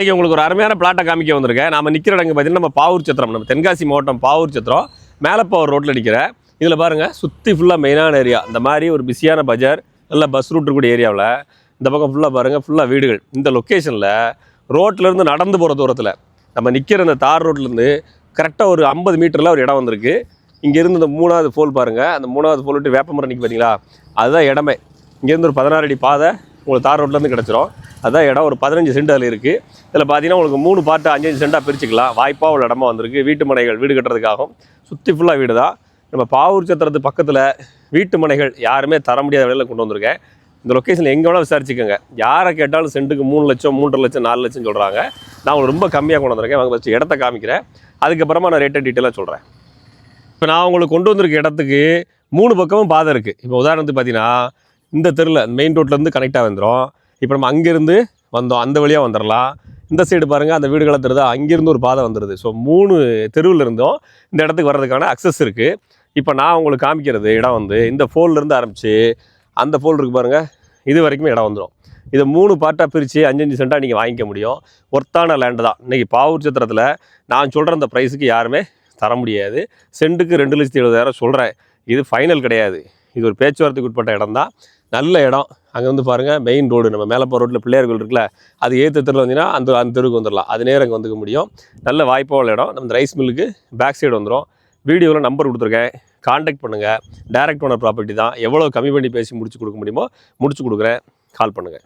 இன்றைக்கி உங்களுக்கு ஒரு அருமையான பிளாட்டை காமிக்க வந்திருக்கேன். நம்ம நிற்கிற இடங்க பார்த்தீங்கன்னா நம்ம பாவூர் சத்திரம். நம்ம தென்காசி மாவட்டம் பாவூர் சத்திரம். மேலப்பாவூர் ரோட்டில் நிற்கிறேன் இதில் பாருங்கள் சுற்றி ஃபுல்லாக மெயினான ஏரியா இந்த மாதிரி ஒரு பிஸியான பஜார் நல்ல பஸ் ரூட் இருக்கக்கூடிய ஏரியாவில் இந்த பக்கம் ஃபுல்லாக பாருங்கள் ஃபுல்லாக வீடுகள். இந்த லொக்கேஷனில் ரோட்டிலேருந்து நடந்து போகிற தூரத்தில் நம்ம நிற்கிற இந்த தார் ரோட்லேருந்து கரெக்டாக ஒரு ஐம்பது மீட்டரில் ஒரு இடம் வந்திருக்கு. இங்கேருந்து இந்த மூணாவது போல் பாருங்கள் அந்த மூணாவது போல் விட்டு வேப்பமரம் நிற்கி பார்த்தீங்களா அதுதான் இடமே. இங்கேருந்து ஒரு பதினாறு அடி பாதை. உங்களுக்கு தார் ரோட்லேருந்து கிடச்சிரும். அதான் இடம் ஒரு பதினஞ்சு சென்ட் அதில் இருக்குது இதில் பார்த்தீங்கன்னா உங்களுக்கு மூணு பார்ட்டு அஞ்சஞ்சு சென்ட்டாக பிரிச்சுக்கலாம். வாய்ப்பாக உள்ள இடமா வந்திருக்கு. வீட்டு மனைகள் வீடு கட்டுறதுக்காகவும். சுற்றி ஃபுல்லாக வீடு தான். நம்ம பாவூர் சத்திரத்து பக்கத்தில் வீட்டு மனைகள் யாருமே தர முடியாத விலையில் கொண்டு வந்திருக்கேன். இந்த லொக்கேஷன் எங்கே வேணால் விசாரிச்சுக்கோங்க. யாரை கேட்டாலும் சென்ட்டுக்கு மூணு லட்சம் மூன்றரை லட்சம் நாலு லட்சம் சொல்கிறாங்க நான் உங்களுக்கு ரொம்ப கம்மியாக கொண்டு வந்திருக்கேன். வாங்க ஃபஸ்ட்டு இடத்த காமிக்கிறேன். அதுக்கப்புறமா நான் ரேட்டை டீட்டெயிலாக சொல்கிறேன் இப்போ நான் உங்களுக்கு கொண்டு வந்திருக்க இடத்துக்கு மூணு பக்கமும் பாதை இருக்குது இப்போ உதாரணத்துக்கு பார்த்தீங்கன்னா இந்த தெருவில் மெயின் ரோட்லேருந்து கனெக்டாக வந்துடும் இப்போ நம்ம அங்கேருந்து வந்தோம் அந்த வழியாக வந்துடலாம் இந்த சைடு பாருங்கள் அந்த வீடுகளை தெரியுதா அங்கேருந்து ஒரு பாதை வந்துடுது ஸோ மூணு தெருவில் இருந்தும் இந்த இடத்துக்கு வர்றதுக்கான அக்சஸ் இருக்குது இப்போ நான் உங்களுக்கு காமிக்கிறது இடம் வந்து இந்த ஃபோன்லேருந்து ஆரம்பித்து அந்த ஃபோல் இருக்குது பாருங்கள் இது வரைக்குமே இடம் வந்துடும் இதை மூணு பார்ட்டாக பிரித்து அஞ்சு அஞ்சு சென்ட்டாக நீங்கள் வாங்கிக்க முடியும். ஒர்த்தான லேண்டு தான். இன்றைக்கி பாவூர் சித்திரத்தில் நான் சொல்கிற அந்த ப்ரைஸுக்கு யாருமே தர முடியாது. சென்ட்டுக்கு ரெண்டு லட்சத்தி எழுபதாயிரம் சொல்கிறேன் இது ஃபைனல் கிடையாது. இது ஒரு பேச்சுவார்த்தைக்கு உட்பட்ட இடம் தான் நல்ல இடம். அங்கே வந்து பாருங்கள் மெயின் ரோடு நம்ம மேலே போகிற ரோட்டில் பிள்ளையார் இருக்குல்ல அது ஏற்ற தெருவில் வந்தீங்கன்னா அந்த அந்த தெருவுக்கு வந்துடலாம் அது நேரம் அங்கே வந்துக்க முடியும். நல்ல வாய்ப்பாக இடம். நம்ம ரைஸ் மில்லுக்கு பேக் சைடு வந்துடும் வீடியோவில் நம்பர் கொடுத்துருக்கேன். காண்டாக்ட் பண்ணுங்கள் டைரக்ட் ஓனர் ப்ராப்பர்ட்டி தான். எவ்வளோ கம்மி பண்ணி பேசி முடிச்சு கொடுக்க முடியுமோ முடிச்சு கொடுக்குறேன். கால் பண்ணுங்கள்